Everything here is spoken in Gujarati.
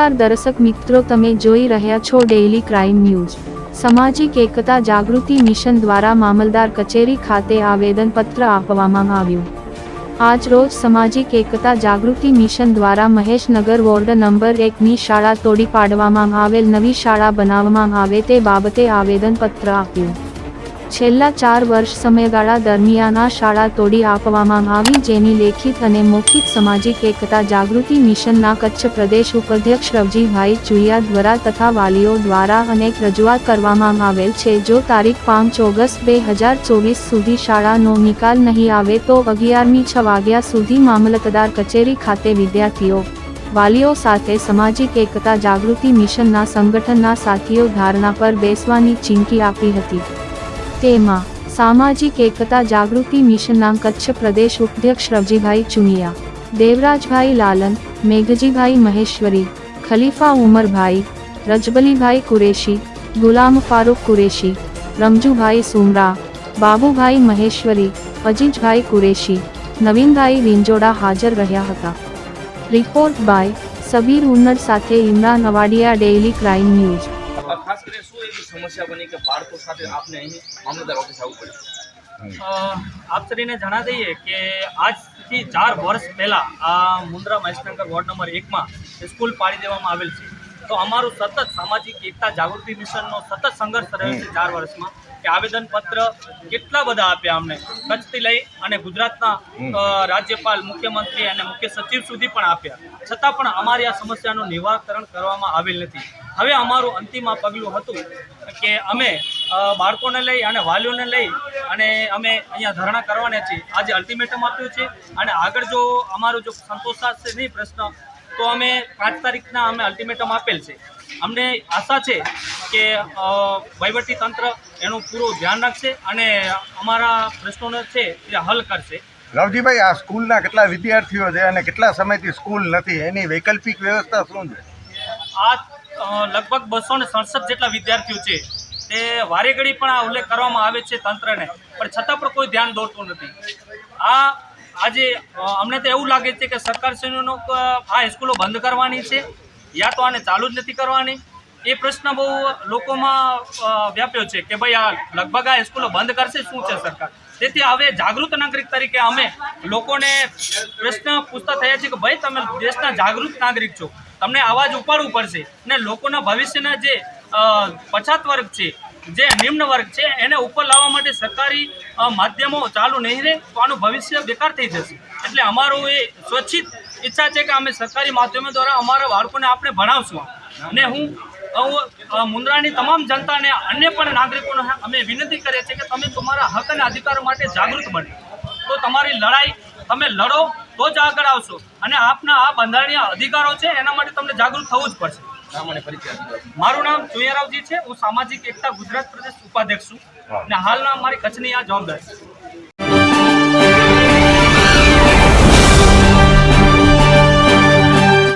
નમસ્કાર દર્શક મિત્રો, તમે જોઈ રહ્યા છો ડેઇલી ક્રાઇમ ન્યૂઝ સામાજિક એકતા જાગૃતિ મિશન દ્વારા મામલદાર કચેરી ખાતે આવેદનપત્ર આપવામાં આવ્યું. આજ રોજ સામાજિક એકતા જાગૃતિ મિશન દ્વારા મહેશનગર વોર્ડ નંબર એકની શાળા તોડી પાડવામાં આવેલ નવી શાળા બનાવવામાં આવે તે બાબતે આવેદનપત્ર આપ્યું. છેલ્લા ચાર વર્ષ સમયગાળા દરમિયાન આ શાળા તોડી આપવામાં આવી જેની લેખિત અને મૌખિક સામાજિક એકતા જાગૃતિ મિશનના કચ્છ પ્રદેશ ઉપાધ્યક્ષ રવજીભાઈ ચુડિયા દ્વારા તથા વાલીઓ દ્વારા અનેક રજૂઆત કરવામાં આવેલ છે. જો તારીખ પાંચ ઓગસ્ટ બે હજાર ચોવીસ સુધી શાળાનો નિકાલ નહીં આવે તો અગિયારમી છ વાગ્યા સુધી મામલતદાર કચેરી ખાતે વિદ્યાર્થીઓ, વાલીઓ સાથે સામાજિક એકતા જાગૃતિ મિશનના સંગઠનના સાથીઓ ધારણા પર બેસવાની ચીમકી આપી હતી. તેમાં, સામાજિક એકતા જાગૃતિ મિશનના કચ્છ પ્રદેશ ઉપાધ્યક્ષ રવજીભાઈ ચુનિયા, દેવરાજભાઈ લાલન, મેઘજીભાઈ મહેશ્વરી, ખલીફા ઉમરભાઈ, રજબલીભાઈ કુરેશી, ગુલામ ફારૂક કુરેશી, રમજુભાઈ સુમરા, બાબુભાઈ મહેશ્વરી, અજીજભાઈ કુરેશી, નવીનભાઈ રિંજોડા હાજર રહ્યા હતા. રિપોર્ટ બાય સબીર ઉન્નર સાથે Imran Awadiya daily crime news. આ ખાસ કરીને શું એવી સમસ્યા બની કે બાળકો સાથે આપને અહીં મામલતદાર ઓફિસ આવવું પડ્યું આપ શ્રીને જણા દઈએ કે આજથી ચાર વર્ષ પહેલાં આ મુન્દ્રા મહેશનગર વોર્ડ નંબર એકમાં સ્કૂલ પાડી દેવામાં આવેલ છે. તો અમારું સતત સામાજિક એકતા જાગૃતિ મિશનનો સતત સંઘર્ષ રહ્યો છે ચાર વર્ષમાં કે આવેદનપત્ર કેટલા બધા આપ્યા અમને કચ્છથી લઈ અને ગુજરાતના રાજ્યપાલ મુખ્યમંત્રી અને મુખ્ય સચિવ સુધી પણ આપ્યા. છતાં પણ અમારી આ સમસ્યાનું નિવારણ કરવામાં આવેલ નથી. હવે અમારું અંતિમ આ પગલું હતું કે અમે બાળકોને લઈ અને વાલીઓને લઈ અને અમે અહીંયા ધરણા કરવાના છીએ. આજે અલ્ટિમેટમ આપ્યું છે અને આગળ જો અમારો જો સંતોષાશે નહીં પ્રશ્ન તો અમે પાંચ તારીખના અમે અલ્ટિમેટમ આપેલ છે. અમને આશા છે કે વહીવટી તંત્ર એનું પૂરું ધ્યાન રાખશે અને અમારા પ્રશ્નોને છે એ હલ કરશે. રવજીભાઈ આ સ્કૂલના કેટલા વિદ્યાર્થીઓ છે અને કેટલા સમયથી સ્કૂલ નથી? એની વૈકલ્પિક વ્યવસ્થા શું છે? આ લગભગ બસો ને સડસઠ જેટલા વિદ્યાર્થીઓ છે. તે વારે પણ આ ઉલ્લેખ કરવામાં આવે છે તંત્રને. પણ છતાં પણ કોઈ ધ્યાન દોરતું નથી. આ આજે અમને તો એવું લાગે છે કે સરકારશ્રીનો આ હાઈસ્કૂલો બંધ કરવાની છે. યા તો આને ચાલુ જ નથી કરવાની. એ પ્રશ્ન બહુ લોકોમાં વ્યાપ્યો છે કે ભાઈ આ લગભગ આ સ્કૂલો બંધ કરશે, શું છે સરકાર? તેથી હવે જાગૃત નાગરિક તરીકે અમે લોકોને પ્રશ્ન પૂછતા થયા છે કે ભાઈ તમે દેશના જાગૃત નાગરિક છો. તમને અવાજ ઉપાડવું પડશે. ને લોકોના ભવિષ્યના જે પછાત વર્ગ છે, જે નિમ્ન વર્ગ છે, એને ઉપર લાવવા માટે સરકારી માધ્યમો ચાલુ નહીં રહે તો આનું ભવિષ્ય બેકાર થઈ જશે. એટલે અમારું એ સ્વચ્છિત ઈચ્છા છે કે અમે સરકારી માધ્યમો દ્વારા અમારા બાળકોને આપણે ભણાવશું. અને હું મુન્દ્રાની તમામ જનતાને અન્ય પણ નાગરિકોને અમે વિનંતી કરીએ છીએ કે તમે તમારા હક અને અધિકારો માટે જાગૃત બને. તો તમારી લડાઈ, તમે લડો તો જ આગળ આવશો. અને આપના આ બંધારણીય અધિકારો છે એના માટે તમને જાગૃત થવું જ પડશે. મારું નામ ચુયારાવજી છે. હું સામાજિક એકતા ગુજરાત પ્રદેશ ઉપાધ્યક્ષ છું. અને હાલના મારી કચ્છની આ જવાબદારી. છે